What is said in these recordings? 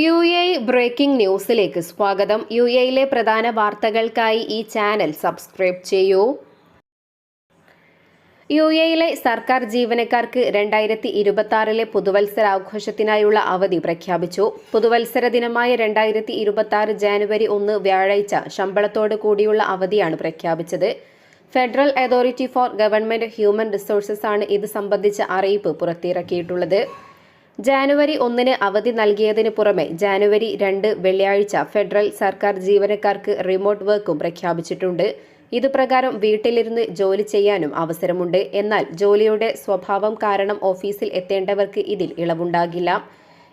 U A breaking ന്യൂസിലേക്ക് സ്വാഗതം. U എയിലെ പ്രധാന വാർത്തകൾക്കായി ഈ ചാനൽ സബ്സ്ക്രൈബ് ചെയ്യൂ. യു എയിലെ സർക്കാർ ജീവനക്കാർക്ക് രണ്ടായിരത്തി ഇരുപത്തി ആറിലെ പുതുവത്സരാഘോഷത്തിനായുള്ള അവധി പ്രഖ്യാപിച്ചു. പുതുവത്സര ദിനമായ രണ്ടായിരത്തി ഇരുപത്തി ആറ് ജാനുവരി ഒന്ന് വ്യാഴാഴ്ച ശമ്പളത്തോട് കൂടിയുള്ള അവധിയാണ് പ്രഖ്യാപിച്ചത്. Federal authority for government human resources ആണ് ഇത് സംബന്ധിച്ച അറിയിപ്പ് പുറത്തിറക്കിയിട്ടുള്ളത്. ജാനുവരി ഒന്നിന് അവധി നൽകിയതിന് പുറമെ ജാനുവരി രണ്ട് വെള്ളിയാഴ്ച ഫെഡറൽ സർക്കാർ ജീവനക്കാർക്ക് റിമോട്ട് വർക്കും പ്രഖ്യാപിച്ചിട്ടുണ്ട്. ഇതുപ്രകാരം വീട്ടിലിരുന്ന് ജോലി ചെയ്യാനും അവസരമുണ്ട്. എന്നാൽ ജോലിയുടെ സ്വഭാവം കാരണം ഓഫീസിൽ എത്തേണ്ടവർക്ക് ഇതിൽ ഇളവുണ്ടാകില്ല.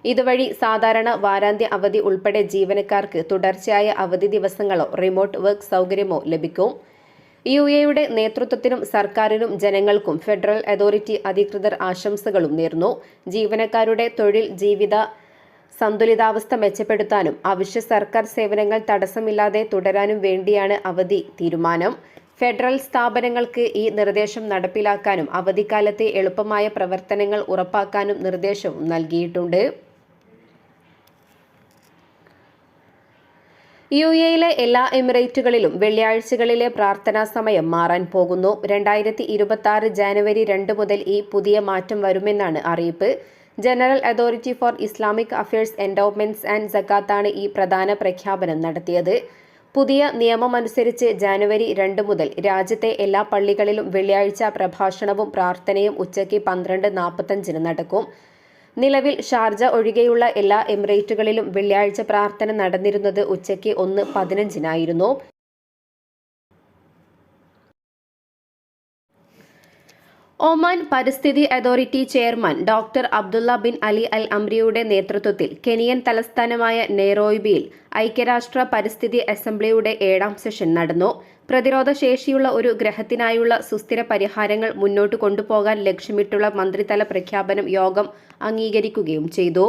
ഇതുവഴി സാധാരണ വാരാന്ത്യ അവധി ഉൾപ്പെടെ ജീവനക്കാർക്ക് തുടർച്ചയായ അവധി ദിവസങ്ങളോ റിമോട്ട് വർക്ക് സൗകര്യമോ ലഭിക്കും. യു എയുടെ നേതൃത്വത്തിനും സർക്കാരിനും ജനങ്ങൾക്കും ഫെഡറൽ അതോറിറ്റി അധികൃതർ ആശംസകളും നേർന്നു. ജീവനക്കാരുടെ തൊഴിൽ ജീവിത സന്തുലിതാവസ്ഥ മെച്ചപ്പെടുത്താനും അവശ്യ സർക്കാർ സേവനങ്ങൾ തടസ്സമില്ലാതെ തുടരാനും വേണ്ടിയാണ് അവധി തീരുമാനം. ഫെഡറൽ സ്ഥാപനങ്ങൾക്ക് ഈ നിർദ്ദേശം നടപ്പിലാക്കാനും അവധിക്കാലത്തെ എളുപ്പമായ പ്രവർത്തനങ്ങൾ ഉറപ്പാക്കാനും നിർദ്ദേശവും നൽകിയിട്ടുണ്ട്. യു എയിലെ എല്ലാ എമിറേറ്റുകളിലും വെള്ളിയാഴ്ചകളിലെ പ്രാർത്ഥനാ സമയം മാറാൻ പോകുന്നു. രണ്ടായിരത്തി ഇരുപത്തി ആറ് ജാനുവരി രണ്ട് മുതൽ ഈ പുതിയ മാറ്റം വരുമെന്നാണ് അറിയിപ്പ്. General authority for Islamic affairs endowments and സക്കാത്താണ് ഈ പ്രധാന പ്രഖ്യാപനം നടത്തിയത്. പുതിയ നിയമമനുസരിച്ച് ജാനുവരി രണ്ട് മുതൽ രാജ്യത്തെ എല്ലാ പള്ളികളിലും വെള്ളിയാഴ്ച പ്രഭാഷണവും പ്രാർത്ഥനയും ഉച്ചയ്ക്ക് പന്ത്രണ്ട് നാൽപ്പത്തഞ്ചിന് നടക്കും. നിലവിൽ ഷാർജ ഒഴികെയുള്ള എല്ലാ എമിറേറ്റുകളിലും വെള്ളിയാഴ്ച പ്രാർത്ഥന നടന്നിരുന്നത് ഉച്ചയ്ക്ക് ഒന്ന് പതിനഞ്ചിനായിരുന്നു. ഒമാൻ പരിസ്ഥിതി authority chairman doctor Abdullah bin Ali Al അംരിയുടെ നേതൃത്വത്തിൽ കെനിയൻ തലസ്ഥാനമായ നെയ്റോയിബിയിൽ ഐക്യരാഷ്ട്ര പരിസ്ഥിതി അസംബ്ലിയുടെ ഏഴാം സെഷൻ നടന്നു. പ്രതിരോധ ശേഷിയുള്ള ഒരു ഗ്രഹത്തിനായുള്ള സുസ്ഥിര പരിഹാരങ്ങൾ മുന്നോട്ട് കൊണ്ടുപോകാൻ ലക്ഷ്യമിട്ടുള്ള മന്ത്രിതല പ്രഖ്യാപനം യോഗം അംഗീകരിക്കുകയും ചെയ്തു.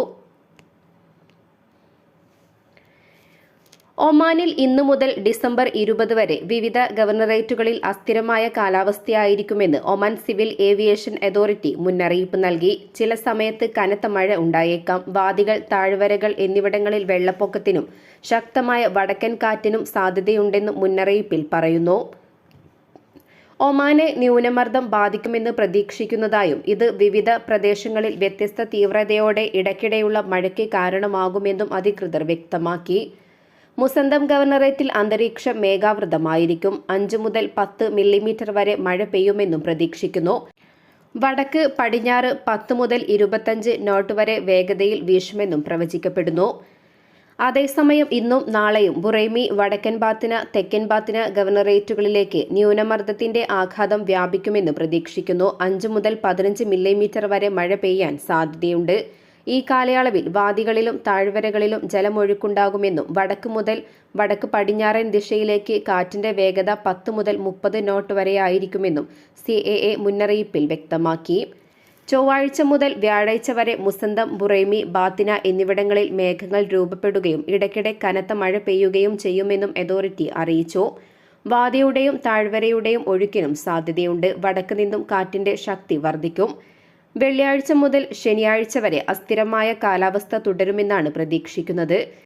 ഒമാനിൽ ഇന്നു മുതൽ ഡിസംബർ ഇരുപത് വരെ വിവിധ ഗവർണറേറ്റുകളിൽ അസ്ഥിരമായ കാലാവസ്ഥയായിരിക്കുമെന്ന് ഒമാൻ സിവിൽ ഏവിയേഷൻ അതോറിറ്റി മുന്നറിയിപ്പ് നൽകി. ചില സമയത്ത് കനത്ത മഴ ഉണ്ടായേക്കാം. വാദികൾ താഴ്വരകൾ എന്നിവിടങ്ങളിൽ വെള്ളപ്പൊക്കത്തിനും ശക്തമായ വടക്കൻ കാറ്റിനും സാധ്യതയുണ്ടെന്നും മുന്നറിയിപ്പിൽ പറയുന്നു. ഒമാനെ ന്യൂനമർദ്ദം ബാധിക്കുമെന്ന് പ്രതീക്ഷിക്കുന്നതായും ഇത് വിവിധ പ്രദേശങ്ങളിൽ വ്യത്യസ്ത തീവ്രതയോടെ ഇടയ്ക്കിടെയുള്ള മഴയ്ക്ക് കാരണമാകുമെന്നും അധികൃതർ വ്യക്തമാക്കി. മുസന്തം ഗവർണറേറ്റിൽ അന്തരീക്ഷം മേഘാവൃതമായിരിക്കും. അഞ്ചു മുതൽ പത്ത് മില്ലിമീറ്റർ വരെ മഴ പെയ്യുമെന്നും പ്രതീക്ഷിക്കുന്നു. വടക്ക് പടിഞ്ഞാറ് പത്ത് മുതൽ ഇരുപത്തഞ്ച് നോട്ട് വരെ വേഗതയിൽ വീശുമെന്നും പ്രവചിക്കപ്പെടുന്നു. അതേസമയം ഇന്നും നാളെയും ബുറൈമി വടക്കൻ ബാത്തിന തെക്കൻ ബാത്തിന ഗവർണറേറ്റുകളിലേക്ക് ന്യൂനമർദ്ദത്തിന്റെ ആഘാതം വ്യാപിക്കുമെന്ന് പ്രതീക്ഷിക്കുന്നു. അഞ്ചു മുതൽ പതിനഞ്ച് മില്ലിമീറ്റർ വരെ മഴ പെയ്യാൻ സാധ്യതയുണ്ട്. ഈ കാലയളവിൽ വാദികളിലും താഴ്വരകളിലും ജലമൊഴുക്കുണ്ടാകുമെന്നും വടക്ക് മുതൽ വടക്ക് പടിഞ്ഞാറൻ ദിശയിലേക്ക് കാറ്റിന്റെ വേഗത പത്ത് മുതൽ മുപ്പത് നോട്ട് വരെയായിരിക്കുമെന്നും സി എ എ മുന്നറിയിപ്പിൽ വ്യക്തമാക്കി. ചൊവ്വാഴ്ച മുതൽ വ്യാഴാഴ്ച വരെ മുസന്തം ബുറൈമി ബാത്തിന എന്നിവിടങ്ങളിൽ മേഘങ്ങൾ രൂപപ്പെടുകയും ഇടയ്ക്കിടെ കനത്ത മഴ പെയ്യുകയും ചെയ്യുമെന്നും അതോറിറ്റി അറിയിച്ചു. വാദിയുടെയും താഴ്വരയുടെയും ഒഴുക്കിനും സാധ്യതയുണ്ട്. വടക്ക് നിന്നും കാറ്റിന്റെ ശക്തി വർദ്ധിക്കും. വെള്ളിയാഴ്ച മുതൽ ശനിയാഴ്ച വരെ അസ്ഥിരമായ കാലാവസ്ഥ തുടരുമെന്നാണ് പ്രതീക്ഷിക്കുന്നത്.